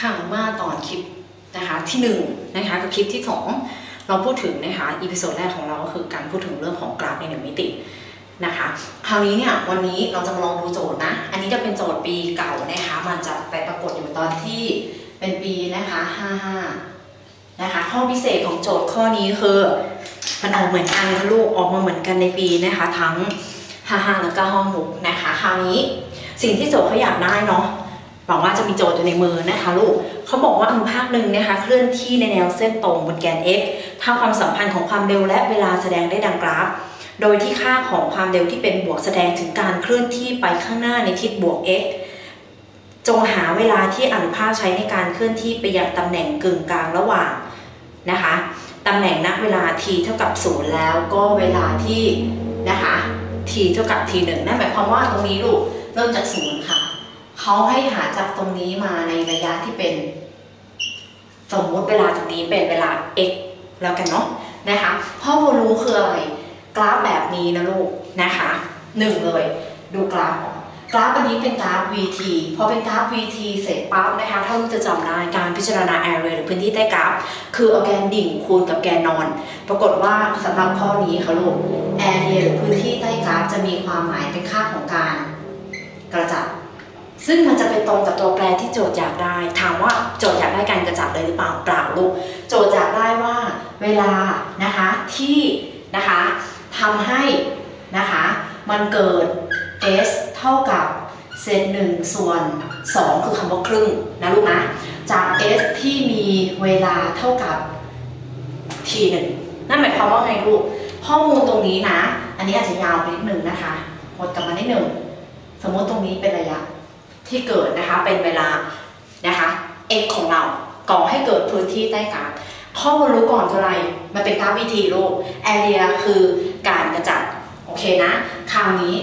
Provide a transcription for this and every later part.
ค่ะมื่อตอนคลิปนะคะที่หนึ่งนะคะกับคลิปที่สองเราพูดถึงนะคะอีพิโซดแรกของเราก็คือการพูดถึงเรื่องของกราฟในหนึ่งมิตินะคะคราวนี้เนี่ยวันนี้เราจะมาลองดูโจทย์นะ อันนี้จะเป็นโจทย์ปีเก่านะคะมันจะไปปรากฏอยู่ตอนที่เป็นปีนะคะ55นะคะข้อพิเศษของโจทย์ข้อนี้คือมันออกเหมือนกันนะลูกออกมาเหมือนกันในปีนะคะทั้ง55แล้วก็ห้องมุกนะคะคราวนี้สิ่งที่โจทย์เขาอยากได้เนาะ หวังว่าจะมีโจทย์อยู่ในมือนะคะลูกเขาบอกว่าอนุภาคหนึ่งนะคะเคลื่อนที่ในแนวเส้นตรงบนแกน x ถ้าความสัมพันธ์ของความเร็วและเวลาแสดงได้ดังกราฟ โดยที่ค่าของความเร็วที่เป็นบวกแสดงถึงการเคลื่อนที่ไปข้างหน้าในทิศบวก x จงหาเวลาที่อนุภาคใช้ในการเคลื่อนที่ไปยังตำแหน่งกึ่งกลางระหว่างนะคะตำแหน่งณเวลา t เท่ากับ 0 แล้วก็เวลาที่นะคะ t เท่ากับ t 1นั่นหมายความว่าตรงนี้ลูกเริ่มจากศูนย์ค่ะ เขาให้หาจากตรงนี้มาในระยะที่เป็น สมมติเวลาตรงนี้เป็นเวลา x แล้วกันเนาะนะคะพ่อควรรู้คืออะไรกราฟแบบนี้นะลูกนะคะหนึ่งเลย ดูกราฟกราฟอันนี้เป็นกราฟ VT พอเป็นกราฟ VT เสร็จปั๊บนะคะถ้าลูกจะจำได้การพิจารณา area หรือพื้นที่ใต้กราฟ คือเอาแกนดิ่งคูณกับแกนนอน ปรากฏว่าสำหรับข้อนี้ค่ะลูก area หรือพื้นที่ใต้กราฟจะมีความหมายเป็นค่าของการกระจัด ซึ่งมันจะไปตรงกับตัวแปรที่โจทย์อยากได้ ถามว่าโจทย์อยากได้การกระจัดเลยหรือเปล่าเปล่าลูก โจทย์อยากได้ว่าเวลานะคะที่นะคะทำให้นะคะมันเกิด s เท่ากับเศษหนึ่งส่วน 2 คือคำว่าครึ่งนะลูกนะ จาก s ที่มีเวลาเท่ากับ t หนึ่งนั่นหมายความว่าไงลูก ข้อมูลตรงนี้นะ อันนี้อาจจะยาวไปนิดหนึ่งนะคะหมดกลับมานิดหนึ่ง สมมติตรงนี้เป็นระยะ ที่เกิดนะคะเป็นเวลานะคะ x ของเราก่อให้เกิดพื้นที่ใต้กราฟข้อมูลรู้ก่อนคืออะไรมันเป็นกราฟวิธีลูก area คือการกระจัดโอเคนะคราวนี้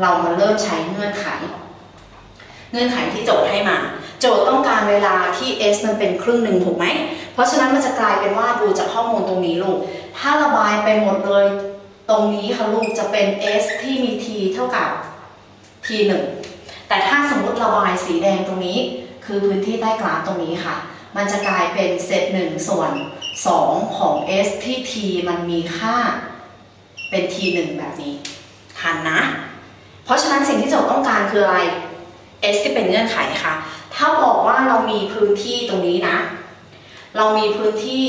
เรามาเริ่มใช้เงื่อนไข เงื่อนไขที่โจทย์ให้มา โจทย์ต้องการเวลาที่ s มันเป็นครึ่งหนึ่งถูกไหม เพราะฉะนั้นมันจะกลายเป็นว่าดูจากข้อมูลตรงนี้ลูก ถ้าระบายไปหมดเลย ตรงนี้ค่ะลูกจะเป็น s ที่มี t เท่ากับ t 1 แต่ถ้าสมมติระบายสีแดงตรงนี้ คือพื้นที่ใต้กราฟตรงนี้ค่ะ มันจะกลายเป็นเศษ1ส่วน 2 ของ s ที่ t มันมีค่าเป็น t 1แบบนี้ ทันนะ เพราะฉะนั้นสิ่งที่โจทย์ต้องการคืออะไร s ที่เป็นเงื่อนไขค่ะ ถ้าบอกว่าเรามีพื้นที่ตรงนี้นะ เรามีพื้นที่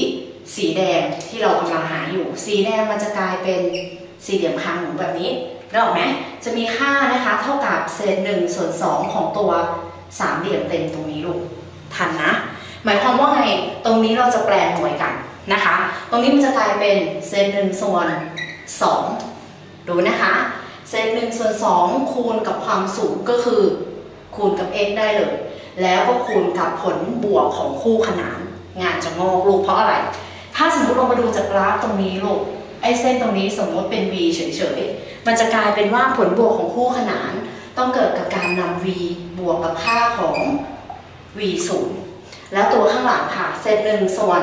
สีแดงที่เรากำลังหาอยู่ สีแดงมันจะกลายเป็นสี่เหลี่ยมคางหมูแบบนี้ ได้หรอไหมจะมีค่านะคะเท่ากับเศษหนึ่งส่วนสองของตัวสามเหลี่ยมเต็มตรงนี้ลูกทันนะ หมายความว่าไงตรงนี้เราจะแปลหน่วยกันนะคะ ตรงนี้มันจะกลายเป็นเศษหนึ่งส่วนสองดูนะคะเศษหนึ่งส่วนสองคูณกับความสูงก็คือ คูณกับ x ได้เลย แล้วก็คูณกับผลบวกของคู่ขนาน งานจะงอกลูกเพราะอะไร ถ้าสมมติเรามาดูจากกราฟตรงนี้ลูกไอ้เส้นตรงนี้สมมติเป็น v เฉยๆ มันจะกลายเป็นว่าผลบวกของคู่ขนานต้องเกิดกับการนำ v บวกกับค่าของ v 0แล้วตัวข้างหลังค่ะเศษหนึ่งส่วน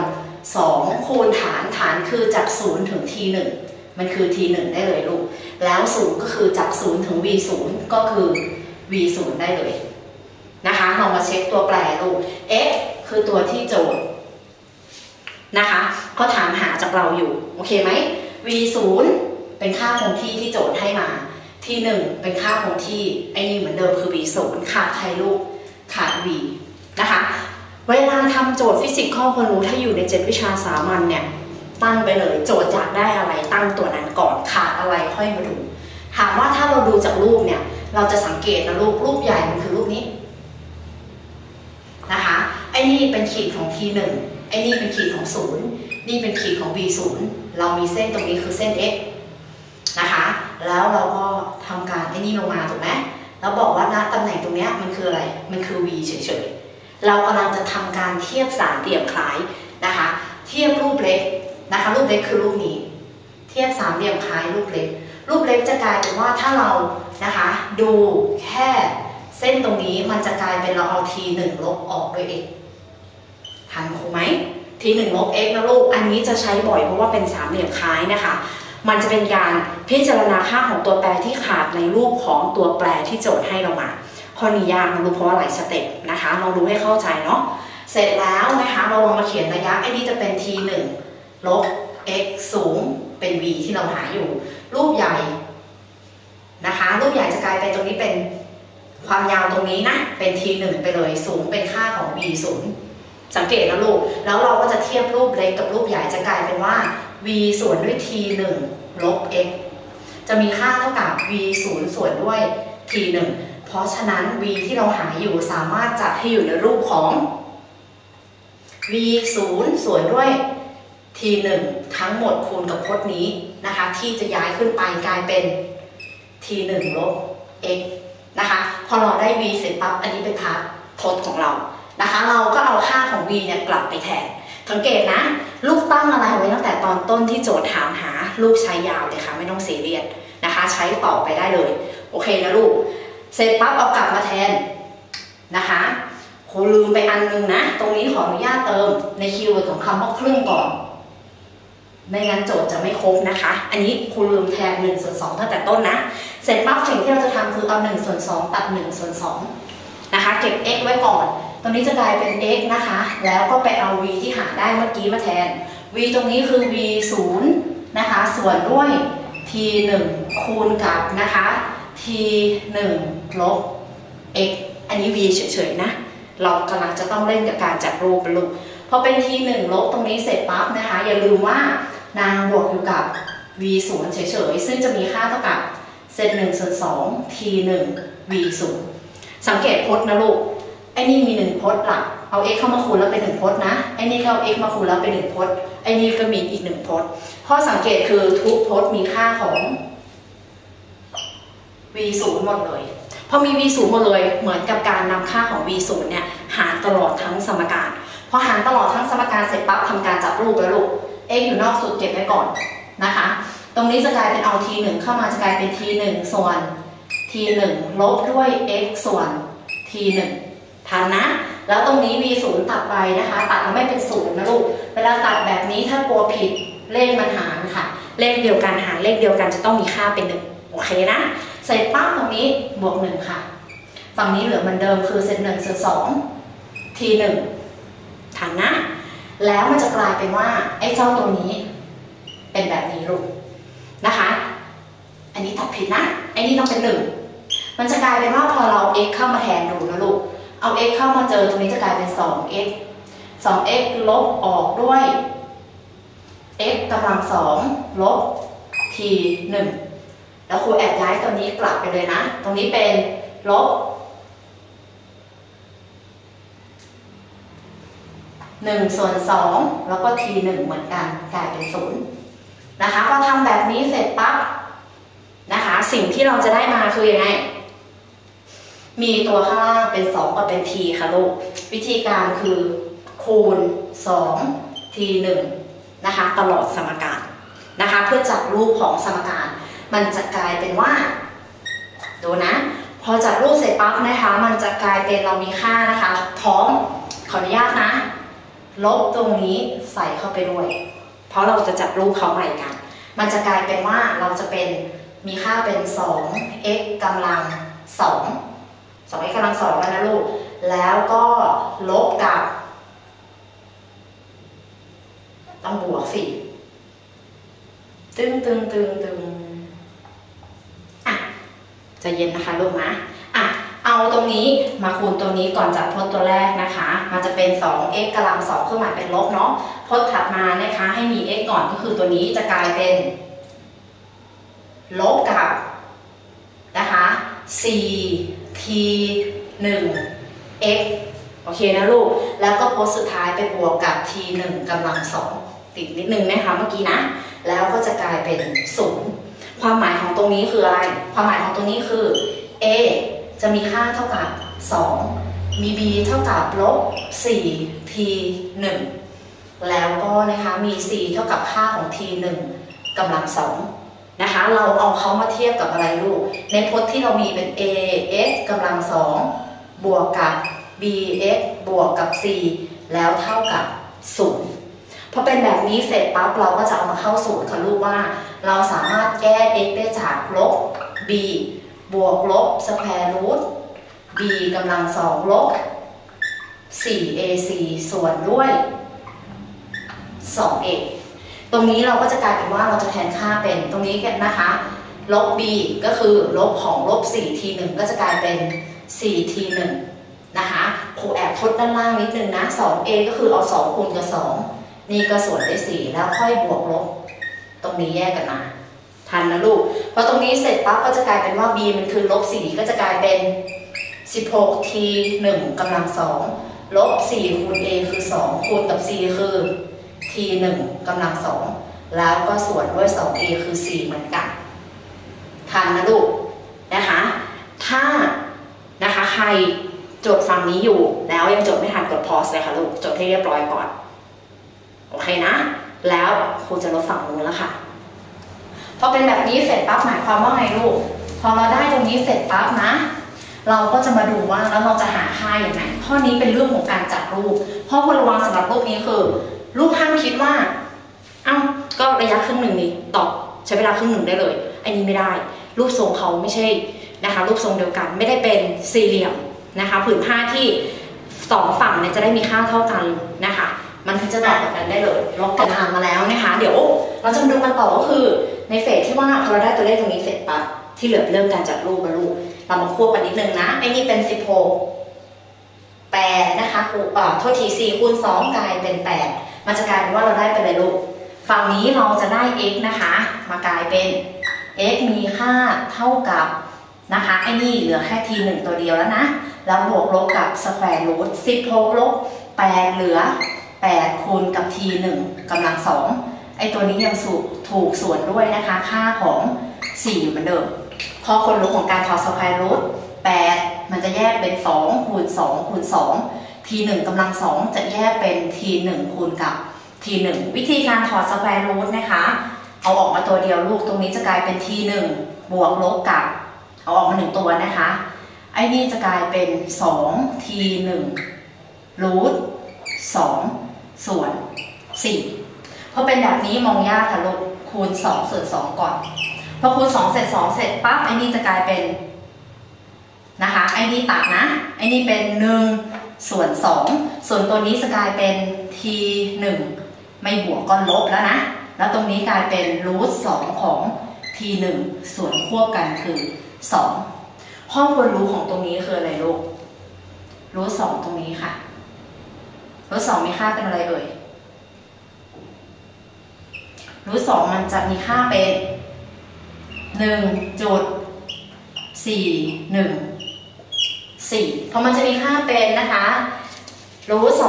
2คูณฐานฐานคือจาก0ถึง t 1มันคือ t 1ได้เลยลูก แล้ว0ก็คือจาก0ถึง v 0ก็คือ v 0ได้เลยนะคะเรามาเช็คตัวแปรลูก x คือตัวที่โจทย์นะคะเขาถามหาจากเราอยู่ โอเคไหม v 0 เป็นค่าคงที่ที่โจทย์ให้มา t 1เป็นค่าคงที่ไอ้นี่เหมือนเดิมคือ v 0ขาดใครลูกขาด v นะคะ เวลาทำโจทย์ฟิสิกส์ข้อคนรู้ถ้าอยู่ในเจ็ดวิชาสามัญเนี่ยตั้งไปเลยโจทย์อยากได้อะไรตั้งตัวนั้นก่อนขาดอะไรค่อยมาดู ถามว่าถ้าเราดูจากรูปเนี่ย เราจะสังเกตนะรูปรูปใหญ่มันคือรูปนี้นะคะไอ้นี่เป็นขีดของ t 1ไอ้นี่เป็นขีดของ 0 นี่เป็นขีดของ v 0เรามีเส้นตรงนี้คือเส้น x นะคะ แล้วเราก็ทำการไอ้นี่ลงมาถูกไหมแล้วบอกว่าณตำแหน่งตรงนี้มันคืออะไร มันคือ v เฉยๆ เรากำลังจะทำการเทียบสามเหลี่ยมคล้ายนะคะ เทียบรูปเล็กนะคะ รูปเล็กคือรูปนี้ เทียบสามเหลี่ยมคล้ายรูปเล็ก รูปเล็กจะกลายเป็นว่าถ้าเรานะคะ ดูแค่เส้นตรงนี้มันจะกลายเป็นเราเอา t 1ลบออกด้วย x ทันครูไหม t 1ลบ x นะลูก อันนี้จะใช้บ่อยเพราะว่าเป็นสามเหลี่ยมคล้ายนะคะ มันจะเป็นการพิจารณาค่าของตัวแปรที่ขาดในรูปของตัวแปรที่โจทย์ให้เรามาข้อนี้ยากนะลูกเพราะว่าหลายสเต็ปนะคะลองดูให้เข้าใจเนาะเสร็จแล้วนะคะเราลองมาเขียนระยะไอ้นี่จะเป็น t 1ลบ x สูงเป็น v ที่เราหาอยู่ รูปใหญ่นะคะ รูปใหญ่จะกลายเป็นตรงนี้เป็นความยาวตรงนี้นะ เป็น t 1ไปเลยสูงเป็นค่าของ v ศูนย์สังเกตนะลูก แล้วเราก็จะเทียบรูปเล็กกับรูปใหญ่จะกลายเป็นว่า v ส่วนด้วย t 1ลบ x จะมีค่าเท่ากับ v ศูนย์ส่วนด้วย t 1เพราะฉะนั้น v ที่เราหาอยู่สามารถจัดให้อยู่ในรูปของ v ศูนย์ส่วนด้วย t 1ทั้งหมดคูณกับพจน์นี้นะคะ ที่จะย้ายขึ้นไปกลายเป็น t 1ลบ x นะคะ พอเราได้ v เสร็จปั๊บอันนี้เป็นพาร์ทพจน์ของเรานะคะ เราก็เอาค่าของ v เนี่ยกลับไปแทน สังเกตนะ ลูกตั้งอะไรไว้ตั้งแต่ตอนต้นที่โจทย์ถามหา ลูกใช้ยาวเลยค่ะ ไม่ต้องเสียเรียสนะคะ ใช้ต่อไปได้เลย โอเคนะลูก เสร็จปั๊บเอากลับมาแทนนะคะครูลืมไปอันนึงนะ ตรงนี้ขออนุญาตเติมในคีย์เวิร์ดของคำว่าครึ่งก่อน ไม่งั้นโจทย์จะไม่ครบนะคะ อันนี้ครูลืมแทน1ส่วน2ตั้งแต่ต้นนะ เสร็จปั๊บสิ่งที่เราจะทำคือเอา1ส่วน2ตัด1ส่วน2นะคะ เก็บ x ไว้ก่อน ตรงนี้จะกลายเป็น x นะคะ แล้วก็ไปเอา v ที่หาได้เมื่อกี้มาแทน v ตรงนี้คือ v 0นะคะ ส่วนด้วย t 1คูณกับนะคะ t 1ลบ x อันนี้ v เฉยๆนะ เรากำลังจะต้องเล่นกับการจัดรูปเป็นรูปพอเป็น t 1ลบตรงนี้เสร็จปั๊บนะคะ อย่าลืมว่านางบวกอยู่กับ v 0เฉยๆ ซึ่งจะมีค่าเท่ากับเศษ1ส่วน2 t 1 v 0สังเกตพจน์นะลูก ไอ้นี่มี1พจน์หลัก เอา x เข้ามาคูณแล้วเป็น1พจน์นะ ไอ้นี่ก็เอา x มาคูณแล้วเป็น1พจน์ ไอ้นี่ก็มีอีก1พจน์ ข้อสังเกตคือทุกพจน์มีค่าของ v 0หมดเลย พอมี v 0หมดเลย เหมือนกับการนำค่าของ v 0เนี่ยหารตลอดทั้งสมการ พอหารตลอดทั้งสมการเสร็จปั๊บทำการจับรูปแล้วลูก x อยู่นอกสุดเก็บไว้ก่อนนะคะ ตรงนี้จะกลายเป็นเอา t 1เข้ามาจะกลายเป็น t 1ส่วน t 1ลบด้วย x ส่วน t 1 ทันนะ แล้วตรงนี้ v 0ตัดไปนะคะ ตัดแล้วไม่เป็นศูนย์นะลูก เวลาตัดแบบนี้ถ้ากลัวผิดเลขมันหารค่ะ เลขเดียวกันหารเลขเดียวกันจะต้องมีค่าเป็นหนึ่งโอเคนะ เสร็จปั๊บตรงนี้บวกหนึ่งค่ะ ฝั่งนี้เหลือเหมือนเดิมคือเศษหนึ่งส่วนสอง t หนึ่งทันนะ แล้วมันจะกลายเป็นว่าไอ้เจ้าตัวนี้ เป็นแบบนี้ลูกนะคะ อันนี้ตัดผิดนะไอ้นี่ต้องเป็นหนึ่งมันจะกลายเป็นว่าพอเรา x เข้ามาแทนดูนะลูก เอา x เข้ามาเจอตรงนี้จะกลายเป็น 2x 2x ลบออกด้วย x กำลังสองลบ t หนึ่งแล้วครูแอบย้ายตัวนี้กลับไปเลยนะ ตรงนี้เป็นลบหนึ่งส่วนสองแล้วก็ t หนึ่งเหมือนกันกลายเป็นศูนย์นะคะพอทำแบบนี้เสร็จปั๊บนะคะ สิ่งที่เราจะได้มาคือยังไง มีตัวข้างล่างเป็นสองกับเป็น t ค่ะลูก วิธีการคือคูณสอง t หนึ่งนะคะ ตลอดสมการนะคะ เพื่อจัดรูปของสมการ มันจะกลายเป็นว่า ดูนะ พอจัดรูปเสร็จปั๊บนะคะ มันจะกลายเป็นเรามีค่านะคะท้องขออนุญาตนะ ลบตรงนี้ใส่เข้าไปด้วย เพราะเราจะจัดรูปเขาใหม่กัน มันจะกลายเป็นว่าเราจะเป็นมีค่าเป็น 2x กำลัง 2 2x กำลัง2แล้วนะลูก แล้วก็ลบกับ ต้องบวกสิตึงตึงตึงตึงอะจะเย็นนะคะลูกนะอะเอาตรงนี้มาคูณตัวนี้ก่อนจัดพจน์ตัวแรกนะคะ มันจะเป็น 2x กำลัง2เครื่องหมายเป็นลบเนาะพจน์ถัดมานะคะ ให้มี x ก่อนก็คือตัวนี้จะกลายเป็น ลบกับนะคะ 4t 1 x โอเคนะลูก แล้วก็โพจน์สุดท้ายไปบวกกับ t 1กำลัง2ติดนิดนึงนะคะเมื่อกี้นะ แล้วก็จะกลายเป็น0ความหมายของตรงนี้คืออะไร ความหมายของตรงนี้คือ a จะมีค่าเท่ากับ 2 มี b เท่ากับลบ 4t 1แล้วก็นะคะมี c เท่ากับค่าของ t 1กำลัง2 นะคะ เราเอาเขามาเทียบกับอะไรลูก ในพจน์ที่เรามีเป็น a x กำลัง2บวกกับ b x บวกกับ c แล้วเท่ากับ0พอเป็นแบบนี้เสร็จปั๊บเราก็จะเอามาเข้าสูตรค่ะลูกว่า เราสามารถแก้ x ได้จากลบ b บวกลบสแควร์รูท b กำลังสองลบ 4ac ส่วนด้วย 2a ตรงนี้เราก็จะกลายเป็นว่าเราจะแทนค่าเป็นตรงนี้กันนะคะลบ b ก็คือลบของลบ 4t 1ก็จะกลายเป็น 4t 1นะคะครูแอบทดด้านล่างนิดนึงนะ 2a ก็คือเอา 2 คูณกับ 2 นี่ก็ส่วนด้วย4แล้วค่อยบวกลบ ตรงนี้แยกกันมา ทันนะลูกพอตรงนี้เสร็จปั๊บก็จะกลายเป็นว่า b มันคือลบ4ก็จะกลายเป็น 16t 1กำลัง2ลบ4คูณ a คือ 2 คูณกับ c คือ t 1กำลัง2แล้วก็ส่วนด้วย 2a คือ 4 เหมือนกันทันนะลูกนะคะ ถ้านะคะใครจดฝั่งนี้อยู่แล้วยังจดไม่ทันกดพอสเลยค่ะลูกจดให้เรียบร้อยก่อน โอเคนะ แล้วครูจะลบฝั่งนู้นแล้วค่ะพอเป็นแบบนี้เสร็จปั๊บหมายความว่าไงลูก พอเราได้ตรงนี้เสร็จปั๊บนะ เราก็จะมาดูว่าแล้วเราจะหาค่าอย่างไรข้อนี้เป็นเรื่องของการจัดรูป เพราะควรระวังสำหรับรูปนี้คือ ลูกห้ามคิดว่า เอ้าก็ระยะครึ่งหนึ่งนี้ตอบใช้เวลาครึ่งหนึ่งได้เลย อันนี้ไม่ได้ รูปทรงเขาไม่ใช่นะคะ รูปทรงเดียวกันไม่ได้เป็นสี่เหลี่ยมนะคะ ผืนผ้าที่สองฝั่งเนี่ยจะได้มีค่าเท่ากันนะคะ มันถึงจะตอบแบบนั้นได้เลยลบกันทางมาแล้วนะคะ เดี๋ยวเราจะมาดูกันต่อก็คือ ในเฟสที่ว่าพอเราได้ตัวเลขตรงนี้เสร็จปั๊บที่เหลือเรื่องการจัดรูปนะลูกเรามาควบกันนิดนึงนะไอ้นี่เป็น 16 8นะคะครูอ่าโทษที4คูณ2กลายเป็น 8 มันจะกลายเป็นว่าเราได้เป็นอะไรลูก ฝั่งนี้เราจะได้ x นะคะ มากลายเป็น x มีค่าเท่ากับนะคะไอ้นี่เหลือแค่ t 1ตัวเดียวแล้วนะ แล้วบวกลบกับสแควร์รูท16ลบ8เหลือ8คูณกับ t 1กำลัง2ไอ้ตัวนี้ยังสูถูกส่วนด้วยนะคะ ค่าของ4อยู่เหมือนเดิมข้อคนรู้ของการถอดสแควร์รูท8 มันจะแยกเป็น2คูณ2คูณ2 t 1กำลัง 2 จะแยกเป็น t 1คูณกับ t 1วิธีการถอดสแควร์รูทนะคะ เอาออกมาตัวเดียวลูกตรงนี้จะกลายเป็น t 1บวกลบกับ เอาออกมาหนึ่งตัวนะคะ ไอ้นี่จะกลายเป็น2 t 1รูท2ส่วน 4 เพอเป็นแบบนี้มองยากค่ะลูกคูณ 2 ส่วน 2 ก่อน พอคูณ 2 เสร็จ 2 เสร็จปั๊บไอ้นี่จะกลายเป็น นะคะไอ้นี่ตัดนะไอ้นี่เป็น1ส่วน2ส่วนตัวนี้จะกลายเป็น t 1ไม่บวกก็ลบแล้วนะ แล้วตรงนี้กลายเป็นรูท2ของ t 1ส่วนควบกันคือ 2 ข้อควรรู้ของตรงนี้คืออะไรลูกรูท2ตรงนี้ค่ะรูท2มีค่าเป็นอะไรเอ่ยรูท2มันจะมีค่าเป็น1จุด4 1 4พอมันจะมีค่าเป็นนะคะรูท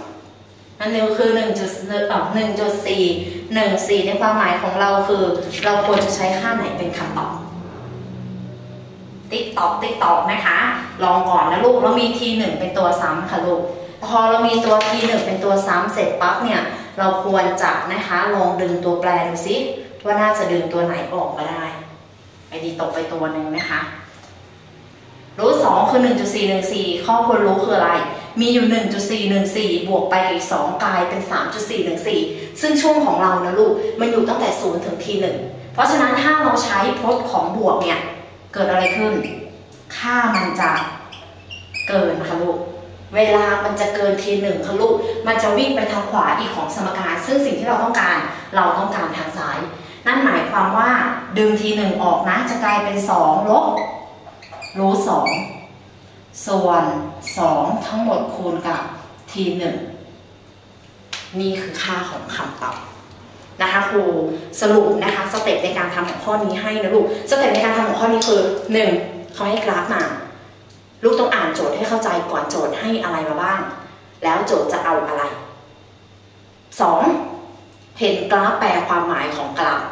2อันนี้คือ1จุดเอ่อ1จุด4 1 4 ในความหมายของเราคือ เราควรจะใช้ค่าไหนเป็นคำตอบ ติ๊กตอกติ๊กตอกนะคะ ลองก่อนนะลูกเรามี t 1เป็นตัวซ้ำค่ะลูก พอเรามีตัว t 1เป็นตัวซ้ำเสร็จปั๊บเนี่ย เราควรจะนะคะลองดึงตัวแปรดูซิว่าน่าจะดึงตัวไหนออกมาได้ ไอ้ดีตกไปตัวหนึ่งนะคะ รูทสองคือ 1.414 ข้อควรรู้คืออะไร มีอยู่ 1.414 บวกไปอีก2กลายเป็น 3.414 ซึ่งช่วงของเรานะลูก มันอยู่ตั้งแต่ 0 ถึง t 1เพราะฉะนั้นถ้าเราใช้พจน์ของบวกเนี่ย เกิดอะไรขึ้น ค่ามันจะเกินค่ะลูก เวลามันจะเกินทีหนึ่งค่ะลูก มันจะวิ่งไปทางขวาอีกของสมการ ซึ่งสิ่งที่เราต้องการ เราต้องการทางซ้าย นั่นหมายความว่าดึงทีหนึ่งออกนะ จะกลายเป็นสองลบ รูทสองส่วนสองทั้งหมดคูณกับทีหนึ่งนี่คือค่าของคำตอบนะคะครูสรุปนะคะสเต็ปในการทำของข้อนี้ให้นะลูกสเต็ปในการทำของข้อนี้คือหนึ่งเขาให้กราฟมา ลูกต้องอ่านโจทย์ให้เข้าใจก่อนโจทย์ให้อะไรมาบ้าง แล้วโจทย์จะเอาอะไรสองเห็นกราฟแปลความหมายของกราฟ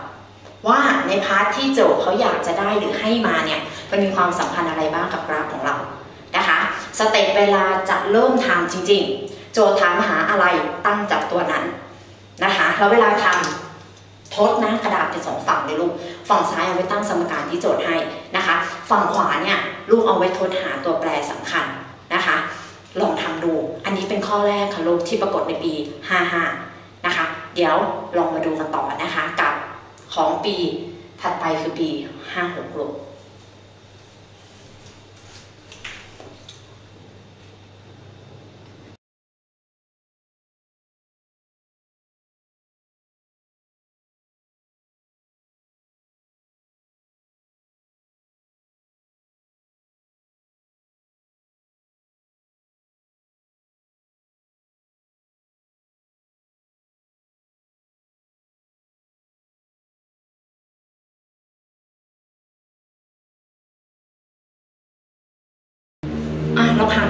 ว่าในพาร์ทที่โจทย์เขาอยากจะได้หรือให้มาเนี่ย มันมีความสัมพันธ์อะไรบ้างกับกราฟของเรานะคะสเต็ปเวลาจะเริ่มทำจริง ๆ โจทย์ถามหาอะไรตั้งจับตัวนั้นนะคะแล้วเวลาทำทดนะกระดาษเป็นสองฝั่งเลยลูกฝั่งซ้ายเอาไว้ตั้งสมการที่โจทย์ให้นะคะ ฝั่งขวาเนี่ยลูกเอาไว้ทดหาตัวแปรสำคัญนะคะลองทำดู อันนี้เป็นข้อแรกค่ะลูกที่ปรากฏในปี 55 นะคะ เดี๋ยวลองมาดูกันต่อนะคะกับของปีถัดไปคือปี 56ลูก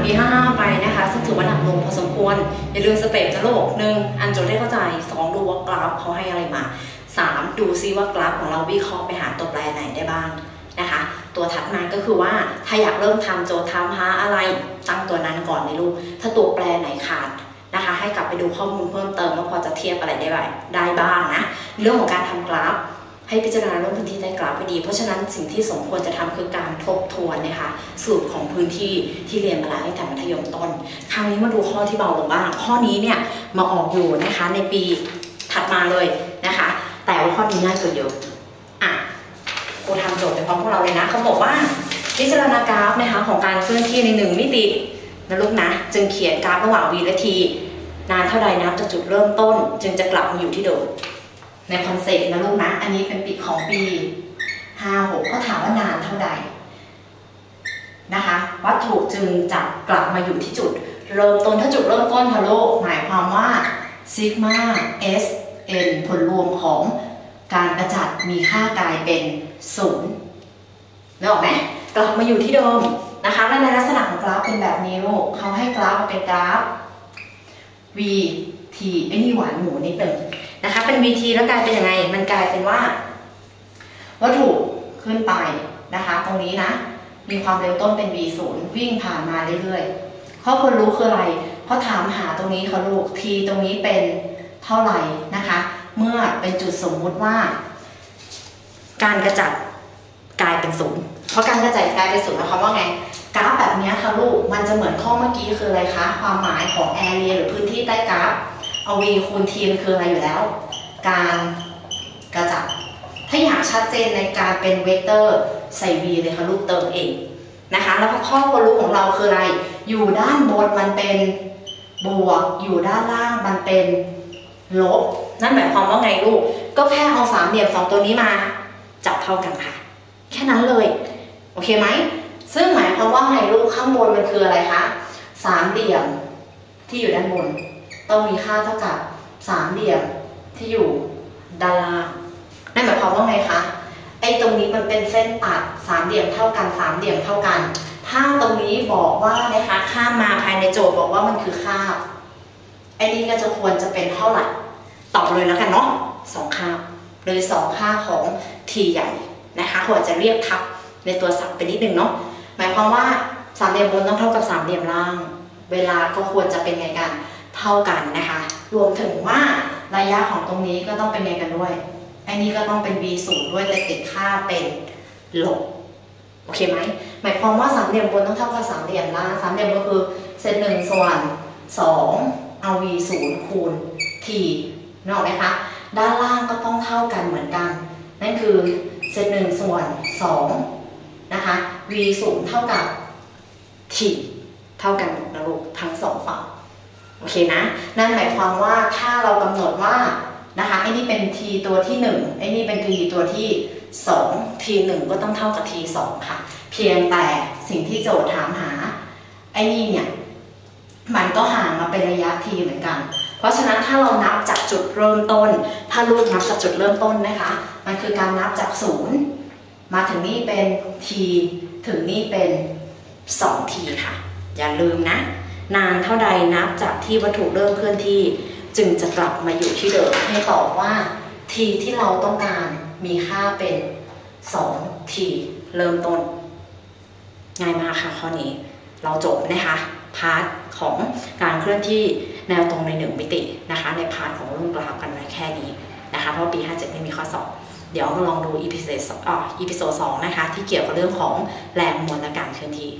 ปี 55 ไปนะคะซึ่งถือว่าหนักลงพอสมควร อย่าลืมสเต็ปนะลูกหนึ่งอันโจทย์ให้เข้าใจสองดูว่ากราฟเขาให้อะไรมาสามดูซิว่ากราฟของเราวิเคราะห์ไปหาตัวแปรไหนได้บ้างนะคะ ตัวถัดมาก็คือว่าถ้าอยากเริ่มทำโจทย์ทำหาอะไรตั้งตัวนั้นก่อนเลยลูกถ้าตัวแปรไหนขาดนะคะ ให้กลับไปดูข้อมูลเพิ่มเติมว่าพอจะเทียบอะไรได้บ้างได้บ้างนะเรื่องของการทำกราฟ ให้พิจารณาเรื่องพื้นที่ใต้กราฟให้ดี เพราะฉะนั้นสิ่งที่สมควรจะทำคือการทบทวนนะคะสูตรของพื้นที่ที่เรียนมาแล้วตั้งแต่มัธยมต้น คราวนี้มาดูข้อที่เบาลงบ้าง ข้อนี้เนี่ยมาออกอยู่นะคะในปีถัดมาเลยนะคะ แต่ว่าข้อนี้ง่ายกว่าเยอะอะครูทำโจทย์ไปพร้อมพวกเราเลยนะเขาบอกว่าพิจารณากราฟนะคะของการเคลื่อนที่ในหนึ่งมิตินะลูกนะ จึงเขียนกราฟระหว่าง v และ t นานเท่าใดนับจากจุดเริ่มต้น จึงจะกลับมาอยู่ที่เดิม ในคอนเซ็ปต์นะลูกนะ อันนี้เป็นปีของปี56ก็ถามว่านานเท่าใดนะคะ วัตถุจึงจะกลับมาอยู่ที่จุด เริ่มต้นถ้าจุดเริ่มต้นค่ะลูกหมายความว่าซิกมา s n ผลรวมของการกระจัดมีค่ากลายเป็นศูนย์นึกออกไหมกลับมาอยู่ที่เดิมนะคะและในลักษณะของกราฟเป็นแบบนี้ลูกเขาให้กราฟเป็นกราฟ v t ไอ้นี่หวานหมูนิดหนึ่ง นะคะ เป็น v t แล้วกลายเป็นยังไง มันกลายเป็นว่า วัตถุขึ้นไปนะคะ ตรงนี้นะ มีความเร็วต้นเป็น v 0วิ่งผ่านมาเรื่อยๆเขาควรรู้คืออะไรเขาถามหาตรงนี้เขาลูก t ตรงนี้เป็นเท่าไหร่นะคะ เมื่อเป็นจุดสมมุติว่า การกระจัดกลายเป็นศูนย์เพราะการกระจายกลายเป็นศูนย์หมายความว่าไงกราฟแบบนี้ค่ะลูก มันจะเหมือนข้อเมื่อกี้คืออะไรคะ ความหมายของแอเรียหรือพื้นที่ใต้กราฟ เอา v คูณ t มันคืออะไรอยู่แล้ว การกระจัดถ้าอยากชัดเจนในการเป็นเวกเตอร์ใส่ v เลยค่ะลูกเติมเองนะคะ แล้วข้อควรรู้ของเราคืออะไร อยู่ด้านบนมันเป็นบวก อยู่ด้านล่างมันเป็นลบ นั่นหมายความว่าไงลูก ก็แค่เอาสามเหลี่ยมสองตัวนี้มา จับเท่ากันค่ะ แค่นั้นเลย โอเคไหม ซึ่งหมายความว่าไงลูกข้างบนมันคืออะไรคะ สามเหลี่ยมที่อยู่ด้านบน ต้องมีค่าเท่ากับสามเหลี่ยมที่อยู่ด้านล่างนั่นหมายความว่าไงคะไอ้ตรงนี้มันเป็นเส้นตัดสามเหลี่ยมเท่ากันสามเหลี่ยมเท่ากัน ถ้าตรงนี้บอกว่านะคะข้ามมาภายในโจทย์บอกว่ามันคือค่าบไอ้นี่ก็จะควรจะเป็นเท่าไหร่ตอบเลยแล้วกันเนาะสองค่าบหรือสองค่าของ t ใหญ่นะคะควรจะเรียกทับในตัวศัพท์ไปนิดนึงเนาะหมายความว่าสามเหลี่ยมบนต้องเท่ากับสามเหลี่ยมล่าง เวลาก็ควรจะเป็นไงกัน เท่ากันนะคะ รวมถึงว่าระยะของตรงนี้ก็ต้องเป็นไงกันด้วยไอ้นี้ก็ต้องเป็น v สูงด้วยแต่ติดค่าเป็นลบโอเคไหมหมายความว่าสามเหลี่ยมบนต้องเท่ากับสามเหลี่ยมล่างสามเหลี่ยมก็คือเซนหนึ่งส่วนสองเอา v ศูนย์คูณ t นออกไหมคะด้านล่างก็ต้องเท่ากันเหมือนกัน นั่นคือเซนหนึ่งส่วนสองนะคะ v สูงเท่ากับ t เท่ากันหมดนะลูกทั้งสองฝั่ง โอเคนะ นั่นหมายความว่าถ้าเรากำหนดว่านะคะไอ้นี่เป็น t ตัวที่1ไอ้นี่เป็น t ตัวที่ 2 t 1ก็ต้องเท่ากับ t 2ค่ะ เพียงแต่สิ่งที่โจทย์ถามหา ไอ้นี่เนี่ยมันก็ห่างมาเป็นระยะ t เหมือนกัน เพราะฉะนั้นถ้าเรานับจากจุดเริ่มต้น ถ้าลูกนับจากจุดเริ่มต้นนะคะ มันคือการนับจากศูนย์มาถึงนี่เป็น t ถึงนี่เป็น 2t ค่ะ อย่าลืมนะ นานเท่าใดนับจากที่วัตถุเริ่มเคลื่อนที่ จึงจะกลับมาอยู่ที่เดิมให้ตอบว่า t ที่เราต้องการมีค่าเป็น 2t เริ่มต้น ง่ายมากค่ะข้อนี้ เราจบนะคะพาร์ทของการเคลื่อนที่แนวตรงในหนึ่งมิตินะคะ ในพาร์ทของรุ่นกราฟกันไว้แค่นี้นะคะ เพราะปี 57 ไม่มีข้อสอบ เดี๋ยวมาลองดูอีพิโซดอ่าอีพิโซดสองนะคะ ที่เกี่ยวกับเรื่องของแรงมวลและการเคลื่อนที่